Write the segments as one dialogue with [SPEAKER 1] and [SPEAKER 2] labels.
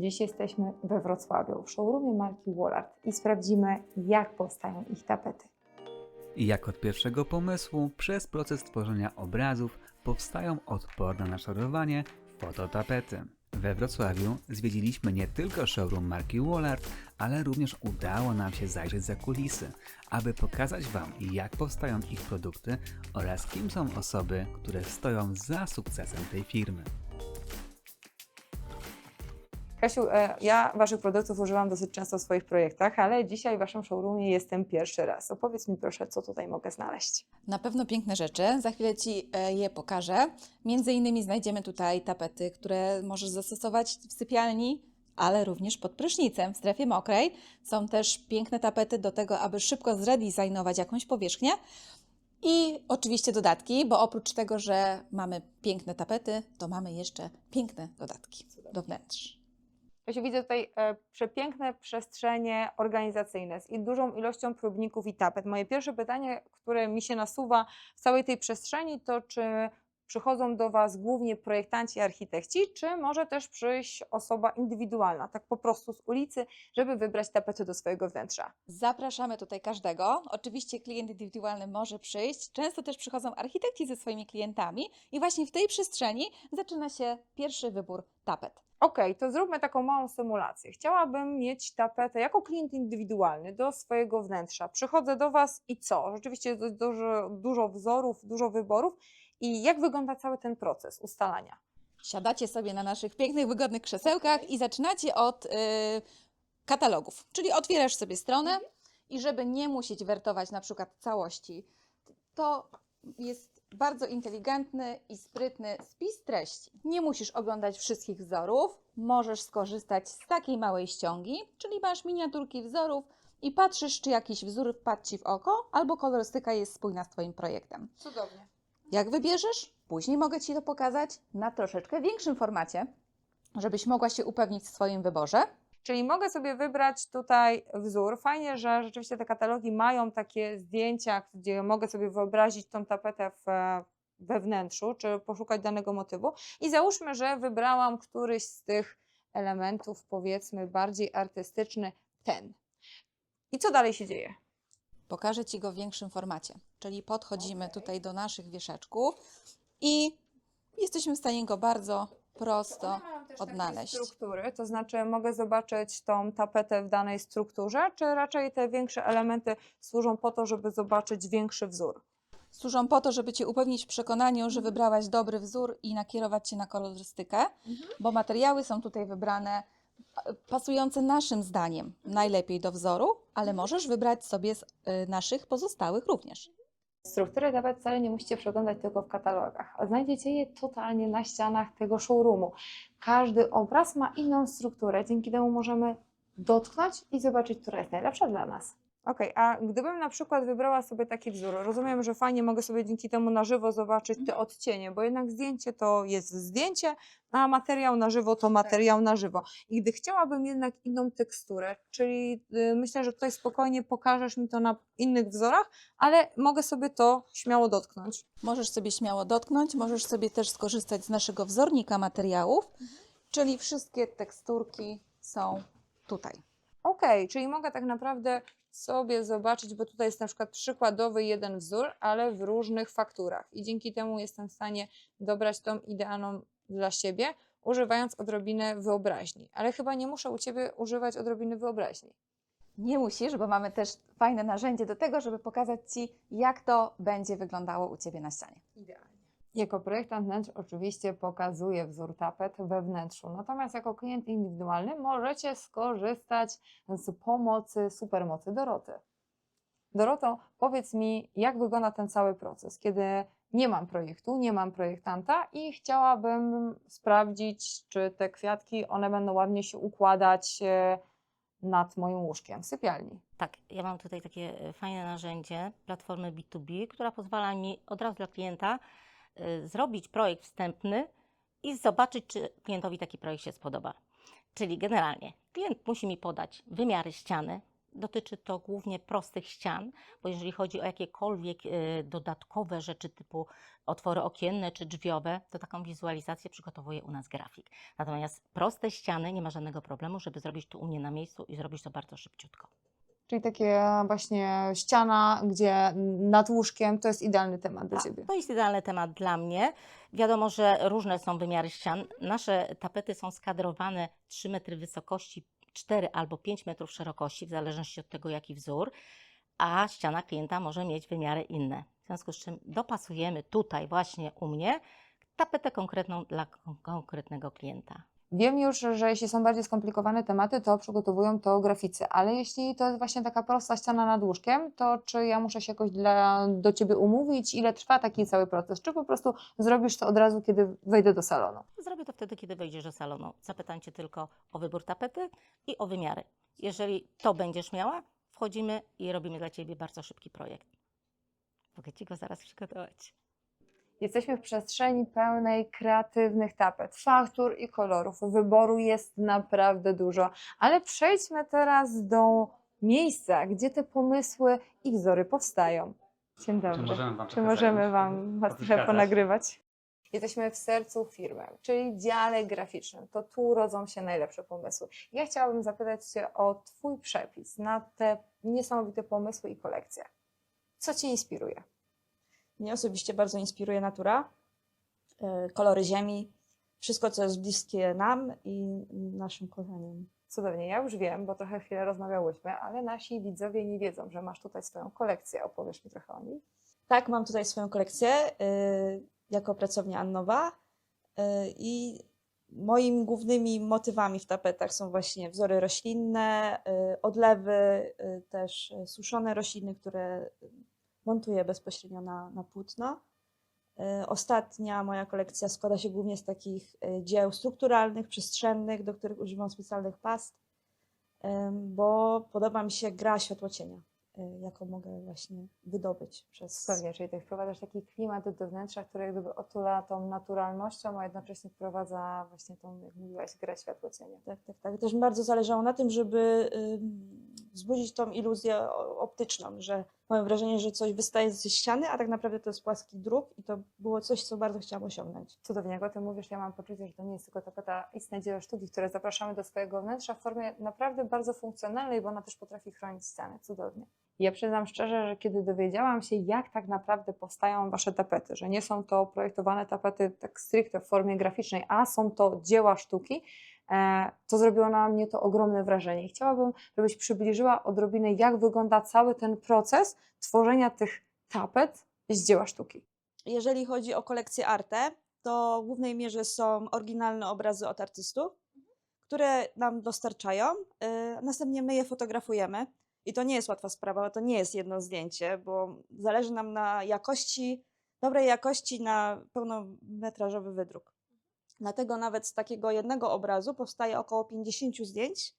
[SPEAKER 1] Dziś jesteśmy we Wrocławiu, w showroomie marki Wallart i sprawdzimy, jak powstają ich tapety.
[SPEAKER 2] Jak od pierwszego pomysłu, przez proces tworzenia obrazów powstają odporne na szorowanie fototapety. We Wrocławiu zwiedziliśmy nie tylko showroom marki Wallart, ale również udało nam się zajrzeć za kulisy, aby pokazać Wam, jak powstają ich produkty oraz kim są osoby, które stoją za sukcesem tej firmy.
[SPEAKER 1] Kasiu, e, ja Waszych produktów używam dosyć często w swoich projektach, ale dzisiaj w Waszym showroomie jestem pierwszy raz. Opowiedz mi proszę, co tutaj mogę znaleźć.
[SPEAKER 3] Na pewno piękne rzeczy, za chwilę Ci e, je pokażę. Między innymi znajdziemy tutaj tapety, które możesz zastosować w sypialni, ale również pod prysznicem w strefie mokrej. Są też piękne tapety do tego, aby szybko zredesignować jakąś powierzchnię. I oczywiście dodatki, bo oprócz tego, że mamy piękne tapety, to mamy jeszcze piękne dodatki do wnętrz.
[SPEAKER 1] Kasiu, widzę tutaj e, przepiękne przestrzenie organizacyjne z i dużą ilością próbników i tapet. Moje pierwsze pytanie, które mi się nasuwa w całej tej przestrzeni, to czy przychodzą do Was głównie projektanci i architekci, czy może też przyjść osoba indywidualna, tak po prostu z ulicy, żeby wybrać tapety do swojego wnętrza?
[SPEAKER 3] Zapraszamy tutaj każdego. Oczywiście klient indywidualny może przyjść. Często też przychodzą architekci ze swoimi klientami i właśnie w tej przestrzeni zaczyna się pierwszy wybór tapet.
[SPEAKER 1] Okej, to zróbmy taką małą symulację. Chciałabym mieć tapetę jako klient indywidualny do swojego wnętrza. Przychodzę do Was i co? Rzeczywiście jest dużo, dużo wzorów, dużo wyborów. I jak wygląda cały ten proces ustalania?
[SPEAKER 3] Siadacie sobie na naszych pięknych, wygodnych krzesełkach i zaczynacie od y, katalogów. Czyli otwierasz sobie stronę i żeby nie musieć wertować na przykład całości, to jest bardzo inteligentny i sprytny spis treści. Nie musisz oglądać wszystkich wzorów, możesz skorzystać z takiej małej ściągi, czyli masz miniaturki wzorów i patrzysz, czy jakiś wzór wpadł Ci w oko, albo kolorystyka jest spójna z Twoim projektem.
[SPEAKER 1] Cudownie.
[SPEAKER 3] Jak wybierzesz, później mogę Ci to pokazać na troszeczkę większym formacie, żebyś mogła się upewnić w swoim wyborze.
[SPEAKER 1] Czyli mogę sobie wybrać tutaj wzór. Fajnie, że rzeczywiście te katalogi mają takie zdjęcia, gdzie mogę sobie wyobrazić tą tapetę w, we wnętrzu, czy poszukać danego motywu. I załóżmy, że wybrałam któryś z tych elementów, powiedzmy, bardziej artystyczny, ten. I co dalej się dzieje?
[SPEAKER 3] Pokażę Ci go w większym formacie, czyli podchodzimy tutaj do naszych wieszaczków i jesteśmy w stanie go bardzo prosto odnaleźć.
[SPEAKER 1] struktury, to znaczy mogę zobaczyć tą tapetę w danej strukturze, czy raczej te większe elementy służą po to, żeby zobaczyć większy wzór?
[SPEAKER 3] Służą po to, żeby Cię upewnić w przekonaniu, że wybrałaś dobry wzór i nakierować się na kolorystykę, bo materiały są tutaj wybrane e, pasujące naszym zdaniem najlepiej do wzoru, ale możesz wybrać sobie z y, naszych pozostałych również.
[SPEAKER 1] Struktury tapet wcale nie musicie przeglądać tylko w katalogach. Znajdziecie je totalnie na ścianach tego showroomu. Każdy obraz ma inną strukturę, dzięki temu możemy dotknąć i zobaczyć, która jest najlepsza dla nas. Okej, a gdybym na przykład wybrała sobie taki wzór, rozumiem, że fajnie mogę sobie dzięki temu na żywo zobaczyć te odcienie, bo jednak zdjęcie to jest zdjęcie, a materiał na żywo to materiał na żywo. I gdy chciałabym jednak inną teksturę, czyli y, myślę, że tutaj spokojnie pokażesz mi to na innych wzorach, ale mogę sobie to śmiało dotknąć.
[SPEAKER 3] Możesz sobie śmiało dotknąć, możesz sobie też skorzystać z naszego wzornika materiałów, czyli wszystkie teksturki są tutaj.
[SPEAKER 1] Okej, czyli mogę tak naprawdę sobie zobaczyć, bo tutaj jest na przykład przykładowy jeden wzór, ale w różnych fakturach. I dzięki temu jestem w stanie dobrać tą idealną dla siebie, używając odrobinę wyobraźni. Ale chyba nie muszę u Ciebie używać odrobiny wyobraźni.
[SPEAKER 3] Nie musisz, bo mamy też fajne narzędzie do tego, żeby pokazać Ci, jak to będzie wyglądało u Ciebie na ścianie.
[SPEAKER 1] Idealnie. Jako projektant wnętrz oczywiście pokazuję wzór tapet we wnętrzu, natomiast jako klient indywidualny możecie skorzystać z pomocy, supermocy Doroty. Doroto, powiedz mi, jak wygląda ten cały proces, kiedy nie mam projektu, nie mam projektanta i chciałabym sprawdzić, czy te kwiatki, one będą ładnie się układać e, nad moim łóżkiem w sypialni.
[SPEAKER 4] Tak, ja mam tutaj takie e, fajne narzędzie platformy B2B, która pozwala mi od razu dla klienta zrobić projekt wstępny i zobaczyć, czy klientowi taki projekt się spodoba. Czyli generalnie klient musi mi podać wymiary ściany, Dotyczy to głównie prostych ścian, bo jeżeli chodzi o jakiekolwiek e, dodatkowe rzeczy typu otwory okienne czy drzwiowe, to taką wizualizację przygotowuje u nas grafik. Natomiast proste ściany nie ma żadnego problemu, żeby zrobić to u mnie na miejscu i zrobić to bardzo szybciutko.
[SPEAKER 1] Czyli takie właśnie ściana, gdzie nad łóżkiem to jest idealny temat dla
[SPEAKER 4] Tak,
[SPEAKER 1] Ciebie.
[SPEAKER 4] To jest idealny temat dla mnie. Wiadomo, że różne są wymiary ścian. Nasze tapety są skadrowane 3 metry wysokości, 4 albo 5 metrów szerokości, w zależności od tego, jaki wzór, a ściana klienta może mieć wymiary inne. W związku z czym dopasujemy tutaj właśnie u mnie tapetę konkretną dla kon- konkretnego klienta.
[SPEAKER 1] Wiem już, że jeśli są bardziej skomplikowane tematy, to przygotowują to graficy, ale jeśli to jest właśnie taka prosta ściana nad łóżkiem, to czy ja muszę się jakoś dla, do Ciebie umówić, ile trwa taki cały proces, czy po prostu zrobisz to od razu, kiedy wejdę do salonu?
[SPEAKER 4] Zrobię to wtedy, kiedy wejdziesz do salonu. Zapytam Cię tylko o wybór tapety i o wymiary. Jeżeli to będziesz miała, wchodzimy i robimy dla Ciebie bardzo szybki projekt. Mogę Ci go zaraz przygotować.
[SPEAKER 1] Jesteśmy w przestrzeni pełnej kreatywnych tapet, faktur i kolorów. Wyboru jest naprawdę dużo, ale przejdźmy teraz do miejsca, gdzie te pomysły i wzory powstają. Dzień dobry.
[SPEAKER 2] Czy możemy Wam
[SPEAKER 1] Czy możemy? Wam Was trochę ponagrywać? Jesteśmy w sercu firmy, czyli dziale graficznym. To tu rodzą się najlepsze pomysły. Ja chciałabym zapytać Cię o Twój przepis na te niesamowite pomysły i kolekcje. Co Cię inspiruje?
[SPEAKER 5] Mnie osobiście bardzo inspiruje natura, e, kolory ziemi, wszystko, co jest bliskie nam i naszym korzeniom.
[SPEAKER 1] Cudownie, ja już wiem, bo trochę chwilę rozmawiałyśmy, ale nasi widzowie nie wiedzą, że masz tutaj swoją kolekcję. Opowiesz mi trochę o niej?
[SPEAKER 5] Tak, mam tutaj swoją kolekcję e, jako pracownia Annowa e, i moimi głównymi motywami w tapetach są właśnie wzory roślinne, odlewy, też suszone rośliny, które montuję bezpośrednio na, na płótno. E, Ostatnia moja kolekcja składa się głównie z takich e, dzieł strukturalnych, przestrzennych, do których używam specjalnych past, bo podoba mi się gra światłocienia, jaką mogę właśnie wydobyć przez...
[SPEAKER 1] Pewnie, czyli ty wprowadzasz taki klimat do wnętrza, który jak gdyby otula tą naturalnością, a jednocześnie wprowadza właśnie tą, jak mówiłaś, grę światło-cienia.
[SPEAKER 5] Tak, tak, tak. Też bardzo zależało na tym, żeby wzbudzić tą iluzję optyczną, że mam wrażenie, że coś wystaje ze ściany, a tak naprawdę to jest płaski druk i to było coś, co bardzo chciałam osiągnąć.
[SPEAKER 1] Cudownie, jak o tym mówisz, ja mam poczucie, że to nie jest tylko tapeta istne dzieło sztuki, które zapraszamy do swojego wnętrza w formie naprawdę bardzo funkcjonalnej, bo ona też potrafi chronić ściany. Cudownie. Ja przyznam szczerze, że kiedy dowiedziałam się, jak tak naprawdę powstają Wasze tapety, że nie są to projektowane tapety tak stricte w formie graficznej, a są to dzieła sztuki, e, to zrobiło na mnie to ogromne wrażenie. Chciałabym, żebyś przybliżyła odrobinę, jak wygląda cały ten proces tworzenia tych tapet z dzieła sztuki.
[SPEAKER 5] Jeżeli chodzi o kolekcję Arte, to w głównej mierze są oryginalne obrazy od artystów, które nam dostarczają. Yy, Następnie my je fotografujemy. I to nie jest łatwa sprawa, to nie jest jedno zdjęcie, bo zależy nam na jakości, dobrej jakości na pełnometrażowy wydruk. Dlatego nawet z takiego jednego obrazu powstaje około 50 zdjęć,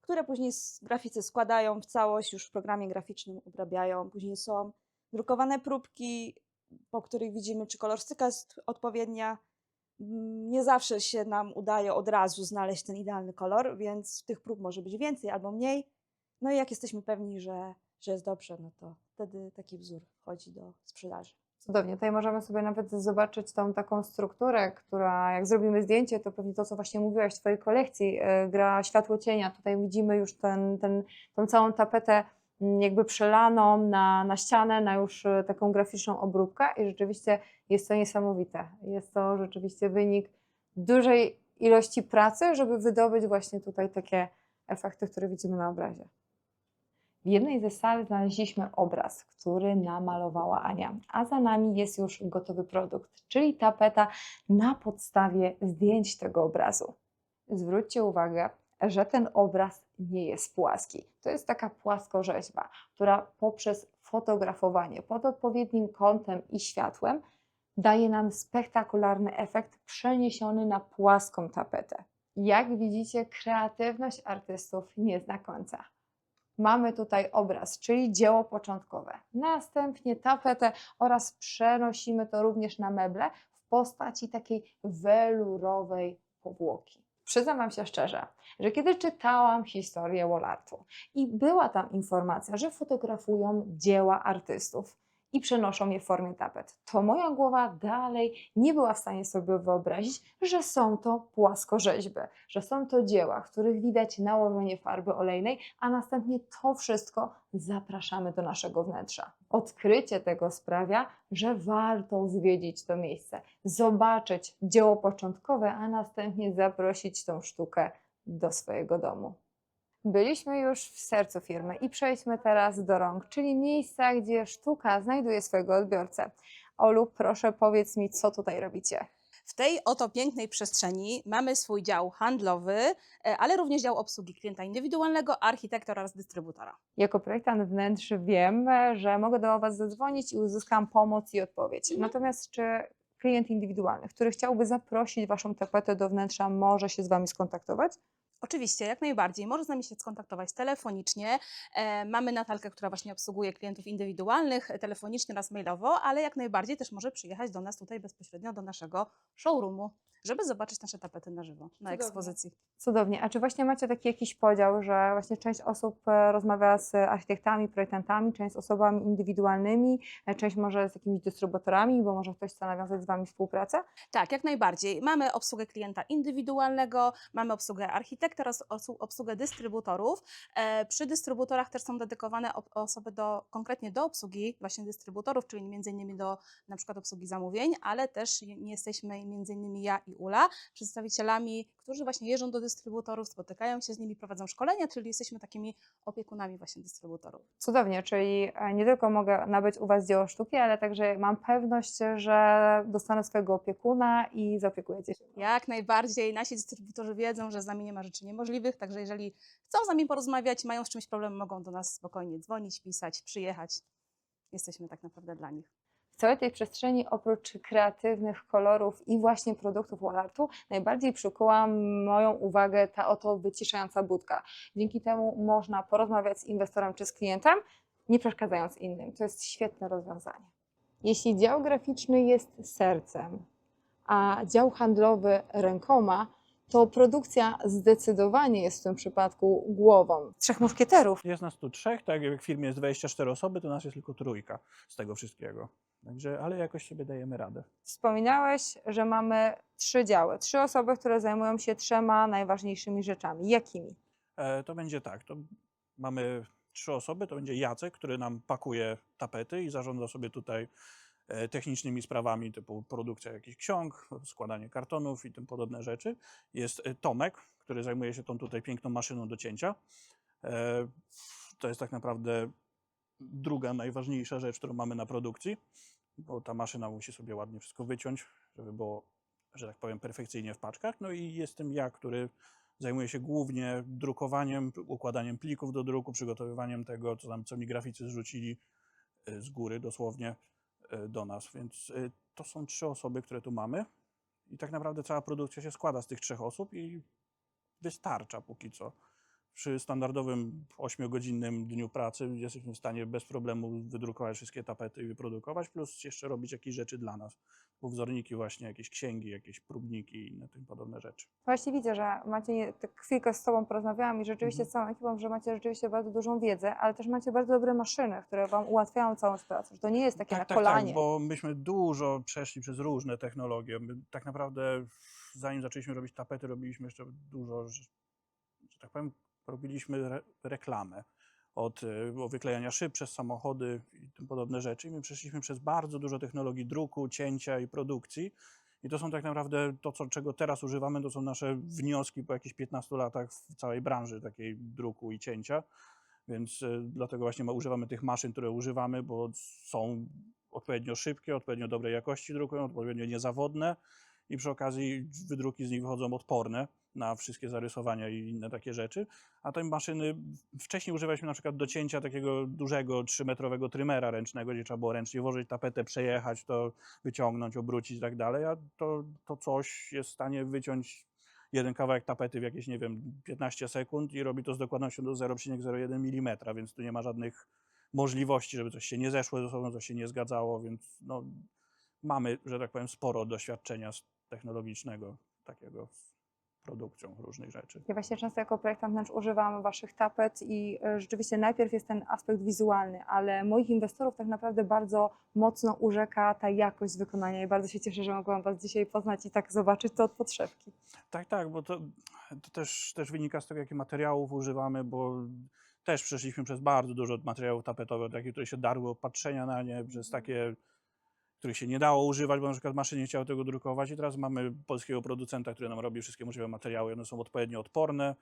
[SPEAKER 5] które później graficy składają w całość, już w programie graficznym obrabiają. Później są drukowane próbki, po których widzimy, czy kolorystyka jest odpowiednia. Nie zawsze się nam udaje od razu znaleźć ten idealny kolor, więc tych prób może być więcej albo mniej. No i jak jesteśmy pewni, że, że jest dobrze, no to wtedy taki wzór wchodzi do sprzedaży.
[SPEAKER 1] Cudownie. Tutaj możemy sobie nawet zobaczyć tą taką strukturę, która jak zrobimy zdjęcie, to pewnie to, co właśnie mówiłaś w Twojej kolekcji, e, gra światło cienia. Tutaj widzimy już ten, ten, tą całą tapetę mm, jakby przelaną na, na ścianę, na już e, taką graficzną obróbkę i rzeczywiście jest to niesamowite. Jest to rzeczywiście wynik dużej ilości pracy, żeby wydobyć właśnie tutaj takie efekty, które widzimy na obrazie. W jednej ze sal znaleźliśmy obraz, który namalowała Ania, a za nami jest już gotowy produkt, czyli tapeta na podstawie zdjęć tego obrazu. Zwróćcie uwagę, że ten obraz nie jest płaski. To jest taka płaskorzeźba, która poprzez fotografowanie pod odpowiednim kątem i światłem daje nam spektakularny efekt przeniesiony na płaską tapetę. Jak widzicie, kreatywność artystów nie zna końca. Mamy tutaj obraz, czyli dzieło początkowe. Następnie tapetę oraz przenosimy to również na meble w postaci takiej welurowej powłoki. Przyznam Wam się szczerze, że kiedy czytałam historię Wallartu i była tam informacja, że fotografują dzieła artystów i przenoszą je w formie tapet, to moja głowa dalej nie była w stanie sobie wyobrazić, że są to płaskorzeźby, że są to dzieła, w których widać nałożenie farby olejnej, a następnie to wszystko zapraszamy do naszego wnętrza. Odkrycie tego sprawia, że warto zwiedzić to miejsce, zobaczyć dzieło początkowe, a następnie zaprosić tą sztukę do swojego domu. Byliśmy już w sercu firmy i przejdźmy teraz do rąk, czyli miejsca, gdzie sztuka znajduje swojego odbiorcę. Olu, proszę powiedz mi, co tutaj robicie.
[SPEAKER 6] W tej oto pięknej przestrzeni mamy swój dział handlowy, e, ale również dział obsługi klienta indywidualnego, architekta oraz dystrybutora.
[SPEAKER 1] Jako projektant wnętrz wiem, że mogę do Was zadzwonić i uzyskam pomoc i odpowiedź. Natomiast czy klient indywidualny, który chciałby zaprosić Waszą tapetę do wnętrza, może się z Wami skontaktować?
[SPEAKER 6] Oczywiście, jak najbardziej. Może z nami się skontaktować telefonicznie. E, mamy Natalkę, która właśnie obsługuje klientów indywidualnych, e, telefonicznie oraz mailowo, ale jak najbardziej też może przyjechać do nas tutaj bezpośrednio do naszego showroomu, żeby zobaczyć nasze tapety na żywo, na
[SPEAKER 1] Cudownie.
[SPEAKER 6] ekspozycji.
[SPEAKER 1] Cudownie. A czy właśnie macie taki jakiś podział, że właśnie część osób e, rozmawia z architektami, projektantami, część z osobami indywidualnymi, e, część może z jakimiś dystrybutorami, bo może ktoś chce nawiązać z Wami współpracę?
[SPEAKER 6] Tak, jak najbardziej. Mamy obsługę klienta indywidualnego, mamy obsługę architekta osu- obsługę dystrybutorów. E, przy dystrybutorach też są dedykowane ob- osoby do, konkretnie do obsługi właśnie dystrybutorów, czyli między innymi do na przykład obsługi zamówień, ale też jesteśmy między innymi ja i Ula przedstawicielami, którzy właśnie jeżdżą do dystrybutorów, spotykają się z nimi, prowadzą szkolenia, czyli jesteśmy takimi opiekunami właśnie dystrybutorów.
[SPEAKER 1] Cudownie, czyli e, nie tylko mogę nabyć u Was dzieło sztuki, ale także mam pewność, że dostanę swojego opiekuna i zaopiekujecie się.
[SPEAKER 6] Jak najbardziej nasi dystrybutorzy wiedzą, że z nami nie ma rzeczy niemożliwych, także jeżeli chcą z nami porozmawiać, mają z czymś problem, mogą do nas spokojnie dzwonić, pisać, przyjechać. Jesteśmy tak naprawdę dla nich.
[SPEAKER 1] W całej tej przestrzeni, oprócz kreatywnych kolorów i właśnie produktów Wallartu, najbardziej przykuła moją uwagę ta oto wyciszająca budka. Dzięki temu można porozmawiać z inwestorem czy z klientem, nie przeszkadzając innym. To jest świetne rozwiązanie. Jeśli dział graficzny jest sercem, a dział handlowy rękoma, to produkcja zdecydowanie jest w tym przypadku głową. Trzech muszkieterów.
[SPEAKER 7] Jest nas tu trzech, tak jak w firmie jest 24 osoby, to nas jest tylko trójka z tego wszystkiego. Także, ale jakoś sobie dajemy radę.
[SPEAKER 1] Wspominałeś, że mamy trzy działy, trzy osoby, które zajmują się trzema najważniejszymi rzeczami. Jakimi?
[SPEAKER 7] E, to będzie tak, to mamy trzy osoby, to będzie Jacek, który nam pakuje tapety i zarządza sobie tutaj technicznymi sprawami typu produkcja jakichś ksiąg, składanie kartonów i tym podobne rzeczy. Jest e, Tomek, który zajmuje się tą tutaj piękną maszyną do cięcia. E, To jest tak naprawdę druga najważniejsza rzecz, którą mamy na produkcji, bo ta maszyna musi sobie ładnie wszystko wyciąć, żeby było, że tak powiem, perfekcyjnie w paczkach. No i jestem ja, który zajmuje się głównie drukowaniem, układaniem plików do druku, przygotowywaniem tego, co tam co mi graficy zrzucili z góry dosłownie do nas. Więc y, to są trzy osoby, które tu mamy. I tak naprawdę cała produkcja się składa z tych trzech osób i wystarcza póki co. Przy standardowym 8-godzinnym dniu pracy jesteśmy w stanie bez problemu wydrukować wszystkie tapety i wyprodukować, plus jeszcze robić jakieś rzeczy dla nas. Wzorniki właśnie, jakieś księgi, jakieś próbniki i inne tym podobne rzeczy.
[SPEAKER 1] Właśnie widzę, że macie tak chwilkę z Tobą porozmawiałam i rzeczywiście
[SPEAKER 7] Mhm.
[SPEAKER 1] z całą ekipą, że macie rzeczywiście bardzo dużą wiedzę, ale też macie bardzo dobre maszyny, które Wam ułatwiają całą pracę. Że to nie jest takie
[SPEAKER 7] tak,
[SPEAKER 1] na
[SPEAKER 7] tak,
[SPEAKER 1] kolanie.
[SPEAKER 7] tak, bo myśmy dużo przeszli przez różne technologie. My tak naprawdę, zanim zaczęliśmy robić tapety, robiliśmy jeszcze dużo, że tak powiem, robiliśmy re, reklamę. Od y, wyklejania szyb przez samochody i tym podobne rzeczy. I my przeszliśmy przez bardzo dużo technologii druku, cięcia i produkcji. I to są tak naprawdę to, co, czego teraz używamy, to są nasze wnioski po jakichś 15 latach w całej branży takiej druku i cięcia. Więc y, dlatego właśnie używamy tych maszyn, które używamy, bo są odpowiednio szybkie, odpowiednio dobrej jakości drukują, odpowiednio niezawodne i przy okazji wydruki z nich wychodzą odporne na wszystkie zarysowania i inne takie rzeczy. A te maszyny wcześniej używaliśmy na przykład do cięcia takiego dużego 3-metrowego trymera ręcznego, gdzie trzeba było ręcznie włożyć tapetę, przejechać to, wyciągnąć, obrócić i tak dalej, a to, to coś jest w stanie wyciąć jeden kawałek tapety w jakieś, nie wiem, 15 sekund i robi to z dokładnością do 0,01 mm, więc tu nie ma żadnych możliwości, żeby coś się nie zeszło ze sobą, coś się nie zgadzało, więc no, mamy, że tak powiem, sporo doświadczenia z technologicznego takiego w produkcją różnych rzeczy.
[SPEAKER 1] Ja właśnie często jako projektant wnętrz używam Waszych tapet i e, rzeczywiście najpierw jest ten aspekt wizualny, ale moich inwestorów tak naprawdę bardzo mocno urzeka ta jakość wykonania i bardzo się cieszę, że mogłam Was dzisiaj poznać i tak zobaczyć to od podszewki.
[SPEAKER 7] Tak, tak, bo to, to też, też wynika z tego, jakie materiałów używamy, bo też przeszliśmy przez bardzo dużo materiałów tapetowych, takie, które się darły od patrzenia na nie, przez takie, których się nie dało używać, bo na przykład maszyny nie chciały tego drukować i teraz mamy polskiego producenta, który nam robi wszystkie możliwe materiały, one są odpowiednio odporne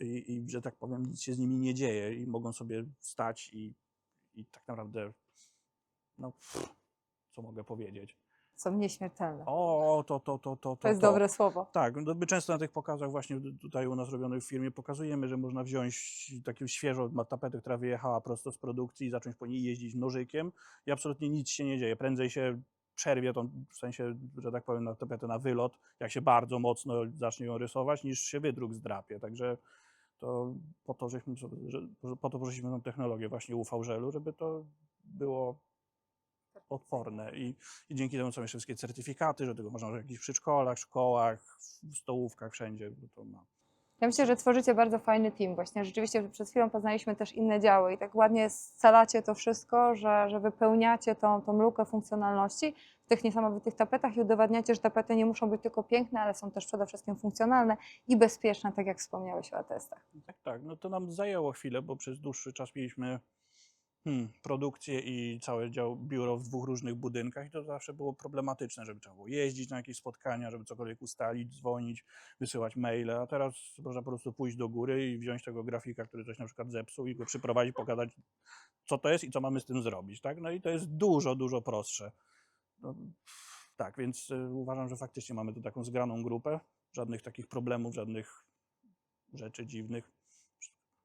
[SPEAKER 7] i, i że tak powiem, nic się z nimi nie dzieje i mogą sobie stać i, i tak naprawdę, no, co mogę powiedzieć.
[SPEAKER 1] Są nieśmiertelne.
[SPEAKER 7] O, to, to, to, to,
[SPEAKER 1] To jest dobre słowo.
[SPEAKER 7] tak, no my często na tych pokazach właśnie tutaj u nas robionych w firmie pokazujemy, że można wziąć taką świeżą tapetę, która wyjechała prosto z produkcji i zacząć po niej jeździć nożykiem i absolutnie nic się nie dzieje. Prędzej się przerwie tą, w sensie, że tak powiem, na tapetę na wylot, jak się bardzo mocno zacznie ją rysować, niż się wydruk zdrapie. Także to po to, żeśmy, że, po to pożyliśmy tą technologię właśnie UV żelu, żeby to było odporne i, i dzięki temu są jeszcze wszystkie certyfikaty, że tego można w jakichś przedszkolach, szkołach, w stołówkach, wszędzie, bo to ma.
[SPEAKER 1] Ja myślę, że tworzycie bardzo fajny team. Właśnie rzeczywiście przed chwilą poznaliśmy też inne działy i tak ładnie scalacie to wszystko, że, że wypełniacie tą, tą lukę funkcjonalności w tych niesamowitych tapetach i udowadniacie, że tapety nie muszą być tylko piękne, ale są też przede wszystkim funkcjonalne i bezpieczne, tak jak wspomniałeś o testach.
[SPEAKER 7] Tak, tak, no to nam zajęło chwilę, bo przez dłuższy czas mieliśmy hmm, produkcję i całe dział biuro w dwóch różnych budynkach i to zawsze było problematyczne, żeby trzeba było jeździć na jakieś spotkania, żeby cokolwiek ustalić, dzwonić, wysyłać maile, a teraz można po prostu pójść do góry i wziąć tego grafika, który coś na przykład zepsuł i go przyprowadzić, pokazać co to jest i co mamy z tym zrobić, tak? No i to jest dużo, dużo prostsze. No, tak, więc y, uważam, że faktycznie mamy tu taką zgraną grupę, żadnych takich problemów, żadnych rzeczy dziwnych.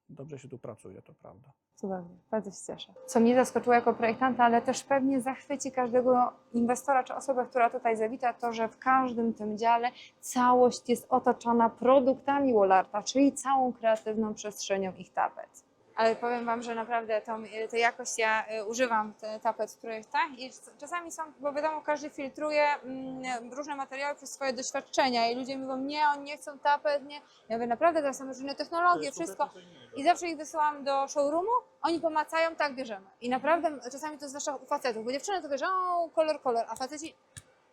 [SPEAKER 7] Dobrze się tu pracuje, to prawda.
[SPEAKER 1] Cudownie, bardzo się cieszę. Co mnie zaskoczyło jako projektanta, ale też pewnie zachwyci każdego inwestora czy osobę, która tutaj zawita, to, że w każdym tym dziale całość jest otoczona produktami Wallarta, czyli całą kreatywną przestrzenią ich tapet. Ale powiem Wam, że naprawdę tą, tę jakość ja y, używam te tapet w projektach i czasami są, bo wiadomo, każdy filtruje mm, różne materiały przez swoje doświadczenia i ludzie mówią, nie, oni nie chcą tapet, nie. Ja mówię, naprawdę, teraz są różne technologie, wszystko. I zawsze ich wysyłam do showroomu, oni pomacają, tak bierzemy. I naprawdę czasami to zwłaszcza u facetów, bo dziewczyny to wiesz, o kolor, kolor, a faceci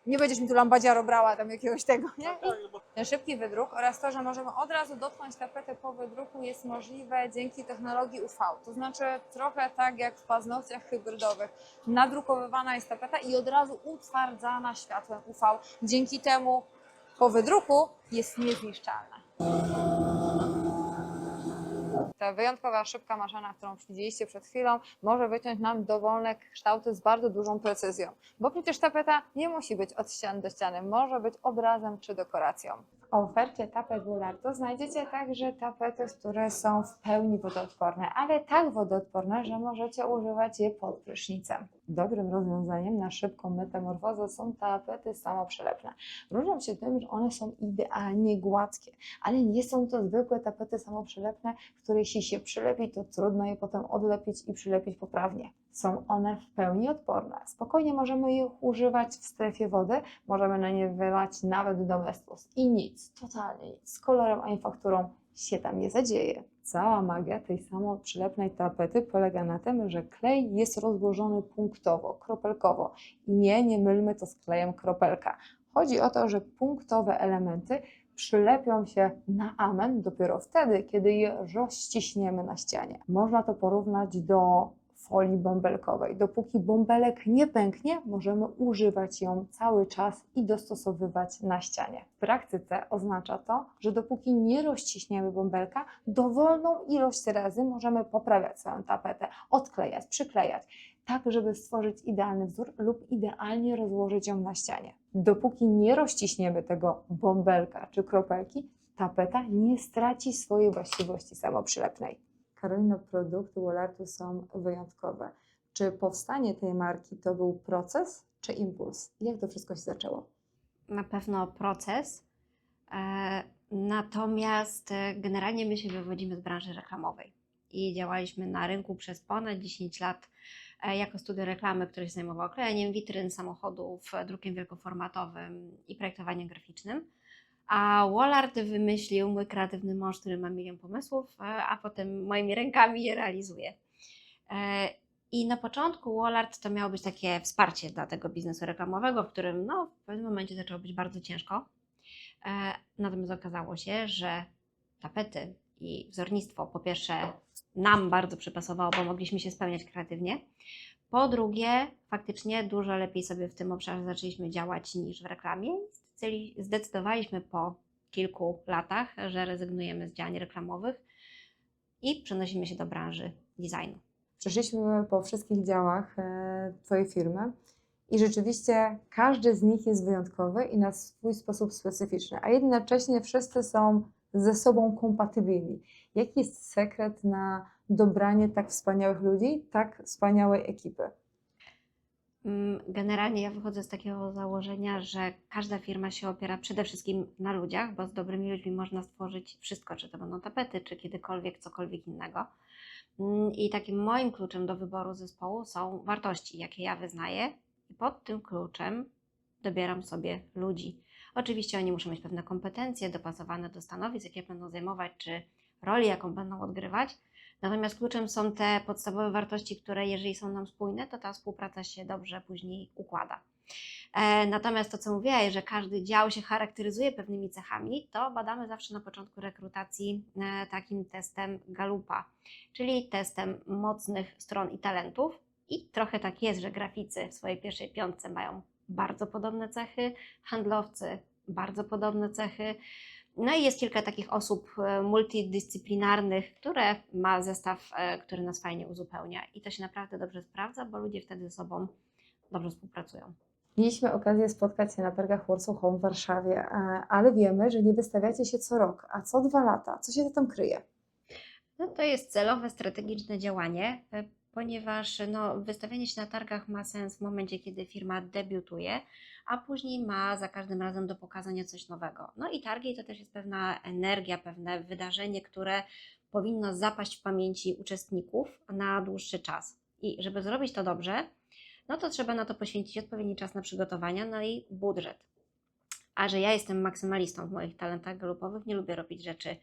[SPEAKER 1] nie będziesz mi tu lambadziaro brała tam jakiegoś tego, nie? I ten szybki wydruk oraz to, że możemy od razu dotknąć tapetę po wydruku jest możliwe dzięki technologii UV. To znaczy trochę tak jak w paznokciach hybrydowych. Nadrukowywana jest tapeta i od razu utwardzana światłem UV. Dzięki temu po wydruku jest niezniszczalna. Ta wyjątkowa szybka maszyna, którą widzieliście przed chwilą, może wyciąć nam dowolne kształty z bardzo dużą precyzją, bo przecież tapeta nie musi być od ściany do ściany, może być obrazem czy dekoracją. W ofercie tapet Bulardo znajdziecie także tapety, które są w pełni wodoodporne, ale tak wodoodporne, że możecie używać je pod prysznicem. Dobrym rozwiązaniem na szybką metamorfozę są tapety samoprzylepne. Różnią się tym, że one są idealnie gładkie, ale nie są to zwykłe tapety samoprzylepne, które jeśli się przylepi, to trudno je potem odlepić i przylepić poprawnie. Są one w pełni odporne. Spokojnie możemy ich używać w strefie wody, możemy na nie wylać nawet domestos i nic, totalnie nic, z kolorem ani fakturą się tam nie zadzieje. Cała magia tej samoprzylepnej tapety polega na tym, że klej jest rozłożony punktowo, kropelkowo. I nie, nie mylmy to z klejem kropelka. Chodzi o to, że punktowe elementy przylepią się na amen dopiero wtedy, kiedy je rozciśniemy na ścianie. Można to porównać do folii bąbelkowej. Dopóki bąbelek nie pęknie, możemy używać ją cały czas i dostosowywać na ścianie. W praktyce oznacza to, że dopóki nie rozciśniemy bąbelka, dowolną ilość razy możemy poprawiać swoją tapetę, odklejać, przyklejać, tak żeby stworzyć idealny wzór lub idealnie rozłożyć ją na ścianie. Dopóki nie rozciśniemy tego bąbelka czy kropelki, tapeta nie straci swojej właściwości samoprzylepnej. Karolina, produkty Wallartu są wyjątkowe. Czy powstanie tej marki to był proces czy impuls? Jak to wszystko się zaczęło?
[SPEAKER 8] na pewno proces. E, Natomiast e, generalnie my się wywodzimy z branży reklamowej i działaliśmy na rynku przez ponad 10 lat e, jako studio reklamy, które się zajmowało klejeniem witryn samochodów, drukiem wielkoformatowym i projektowaniem graficznym. A Wallart wymyślił mój kreatywny mąż, który ma milion pomysłów, e, a potem moimi rękami je realizuje. E, I na początku Wallart to miało być takie wsparcie dla tego biznesu reklamowego, w którym no, w pewnym momencie zaczęło być bardzo ciężko. E, Natomiast okazało się, że tapety i wzornictwo po pierwsze nam bardzo przypasowało, bo mogliśmy się spełniać kreatywnie. Po drugie, faktycznie dużo lepiej sobie w tym obszarze zaczęliśmy działać niż w reklamie. Zdecydowali- Zdecydowaliśmy po kilku latach, że rezygnujemy z działań reklamowych i przenosimy się do branży designu.
[SPEAKER 1] Przeszliśmy po wszystkich działach e, Twojej firmy i rzeczywiście każdy z nich jest wyjątkowy i na swój sposób specyficzny, a jednocześnie wszyscy są ze sobą kompatybilni. Jaki jest sekret na dobranie tak wspaniałych ludzi, tak wspaniałej ekipy?
[SPEAKER 8] Mm, Generalnie ja wychodzę z takiego założenia, że każda firma się opiera przede wszystkim na ludziach, bo z dobrymi ludźmi można stworzyć wszystko, czy to będą tapety, czy kiedykolwiek cokolwiek innego. Mm, I takim moim kluczem do wyboru zespołu są wartości, jakie ja wyznaję, i pod tym kluczem dobieram sobie ludzi. Oczywiście oni muszą mieć pewne kompetencje dopasowane do stanowisk, jakie będą zajmować, czy roli, jaką będą odgrywać. Natomiast kluczem są te podstawowe wartości, które jeżeli są nam spójne, to ta współpraca się dobrze później układa. E, Natomiast to, co mówiłaś, że każdy dział się charakteryzuje pewnymi cechami, to badamy zawsze na początku rekrutacji e, takim testem Galupa, czyli testem mocnych stron i talentów. I trochę tak jest, że graficy w swojej pierwszej piątce mają bardzo podobne cechy, handlowcy bardzo podobne cechy. No i jest kilka takich osób e, multidyscyplinarnych, które ma zestaw, e, który nas fajnie uzupełnia. I to się naprawdę dobrze sprawdza, bo ludzie wtedy ze sobą dobrze współpracują.
[SPEAKER 1] Mieliśmy okazję spotkać się na targach Warsaw Home w Warszawie, e, ale wiemy, że nie wystawiacie się co rok, a co dwa lata. Co się za tym kryje?
[SPEAKER 8] No to jest celowe, strategiczne działanie, ponieważ no, wystawianie się na targach ma sens w momencie, kiedy firma debiutuje, a później ma za każdym razem do pokazania coś nowego. No i targi to też jest pewna energia, pewne wydarzenie, które powinno zapaść w pamięci uczestników na dłuższy czas. I żeby zrobić to dobrze, no to trzeba na to poświęcić odpowiedni czas na przygotowania, no i budżet. A że ja jestem maksymalistą w moich talentach galupowych, nie lubię robić rzeczy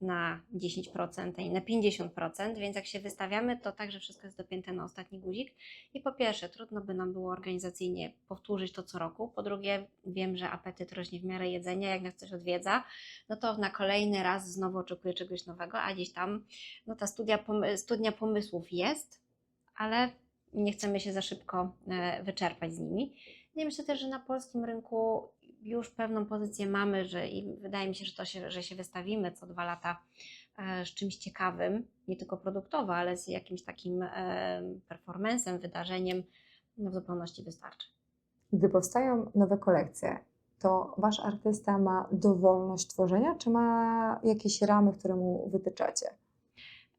[SPEAKER 8] na 10% i na 50%, więc jak się wystawiamy, to także wszystko jest dopięte na ostatni guzik. I po pierwsze, trudno by nam było organizacyjnie powtórzyć to co roku. Po drugie, wiem, że apetyt rośnie w miarę jedzenia. Jak nas coś odwiedza, no to na kolejny raz znowu oczekuję czegoś nowego, a gdzieś tam no ta studia, studnia pomysłów jest, ale nie chcemy się za szybko e, wyczerpać z nimi. I myślę też, że na polskim rynku już pewną pozycję mamy, że i wydaje mi się, że to się, że się wystawimy co dwa lata e, z czymś ciekawym, nie tylko produktowo, ale z jakimś takim e, performancem, wydarzeniem, no w zupełności wystarczy.
[SPEAKER 1] Gdy powstają nowe kolekcje, to Wasz artysta ma dowolność tworzenia, czy ma jakieś ramy, które mu wytyczacie?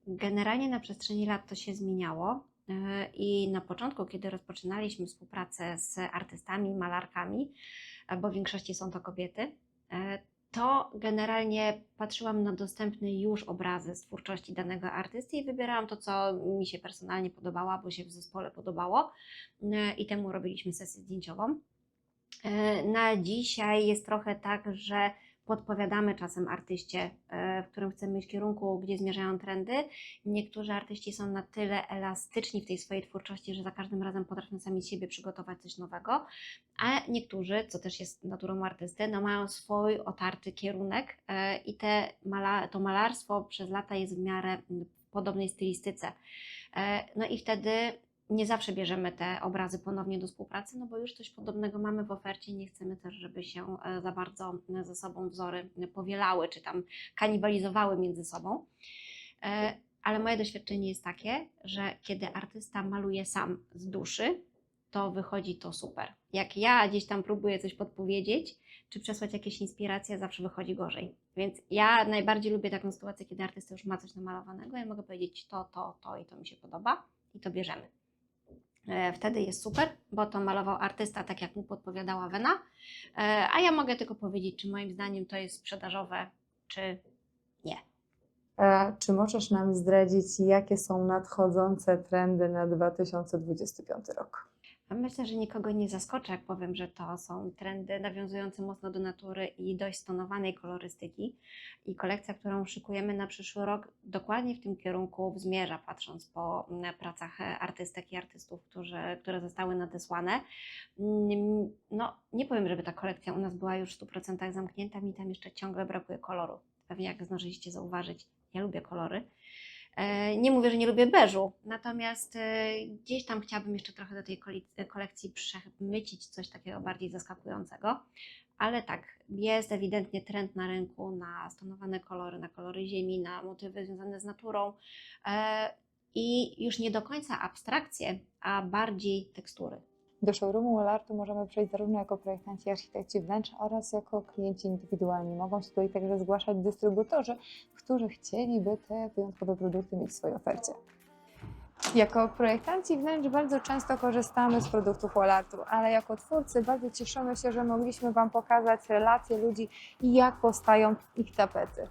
[SPEAKER 8] Generalnie na przestrzeni lat to się zmieniało e, i na początku, kiedy rozpoczynaliśmy współpracę z artystami, malarkami, bo w większości są to kobiety, e, to generalnie patrzyłam na dostępne już obrazy z twórczości danego artysty i wybierałam to, co mi się personalnie podobało, albo się w zespole podobało e, i temu robiliśmy sesję zdjęciową. E, Na dzisiaj jest trochę tak, że podpowiadamy czasem artyście, e, w którym chcemy iść kierunku, gdzie zmierzają trendy. Niektórzy artyści są na tyle elastyczni w tej swojej twórczości, że za każdym razem potrafią sami siebie przygotować coś nowego, a niektórzy, co też jest naturą artysty, no mają swój otarty kierunek e, i te to malarstwo przez lata jest w miarę podobnej stylistyce. E, No i wtedy nie zawsze bierzemy te obrazy ponownie do współpracy, no bo już coś podobnego mamy w ofercie i nie chcemy też, żeby się e, za bardzo e, ze sobą wzory powielały, czy tam kanibalizowały między sobą. E, Ale moje doświadczenie jest takie, że kiedy artysta maluje sam z duszy, to wychodzi to super. Jak ja gdzieś tam próbuję coś podpowiedzieć, czy przesłać jakieś inspiracje, zawsze wychodzi gorzej. Więc ja najbardziej lubię taką sytuację, kiedy artysta już ma coś namalowanego, ja mogę powiedzieć to, to, to i to mi się podoba i to bierzemy. E, Wtedy jest super, bo to malował artysta tak, jak mu podpowiadała Wena, E, a ja mogę tylko powiedzieć, czy moim zdaniem to jest sprzedażowe, czy nie.
[SPEAKER 1] E, Czy możesz nam zdradzić, jakie są nadchodzące trendy na 2025 rok?
[SPEAKER 8] Myślę, że nikogo nie zaskoczę, jak powiem, że to są trendy nawiązujące mocno do natury i dość stonowanej kolorystyki. I kolekcja, którą szykujemy na przyszły rok, dokładnie w tym kierunku zmierza, patrząc po mm, pracach e, artystek i artystów, którzy, które zostały nadesłane. Mm, No, nie powiem, żeby ta kolekcja u nas była już w 100% zamknięta, mi tam jeszcze ciągle brakuje koloru. Pewnie jak zdążyliście zauważyć, ja lubię kolory. E, Nie mówię, że nie lubię beżu, natomiast e, gdzieś tam chciałabym jeszcze trochę do tej koli- kolekcji przemycić coś takiego bardziej zaskakującego. Ale tak, jest ewidentnie trend na rynku na stonowane kolory, na kolory ziemi, na motywy związane z naturą e, i już nie do końca abstrakcje, a bardziej tekstury.
[SPEAKER 1] Do showroomu Wallartu możemy przejść zarówno jako projektanci i architekci wnętrz oraz jako klienci indywidualni. Mogą się tutaj także zgłaszać dystrybutorzy, którzy chcieliby te wyjątkowe produkty mieć w swojej ofercie. Jako projektanci wnętrz bardzo często korzystamy z produktów Wallartu, ale jako twórcy bardzo cieszymy się, że mogliśmy Wam pokazać relacje ludzi i jak powstają ich tapety.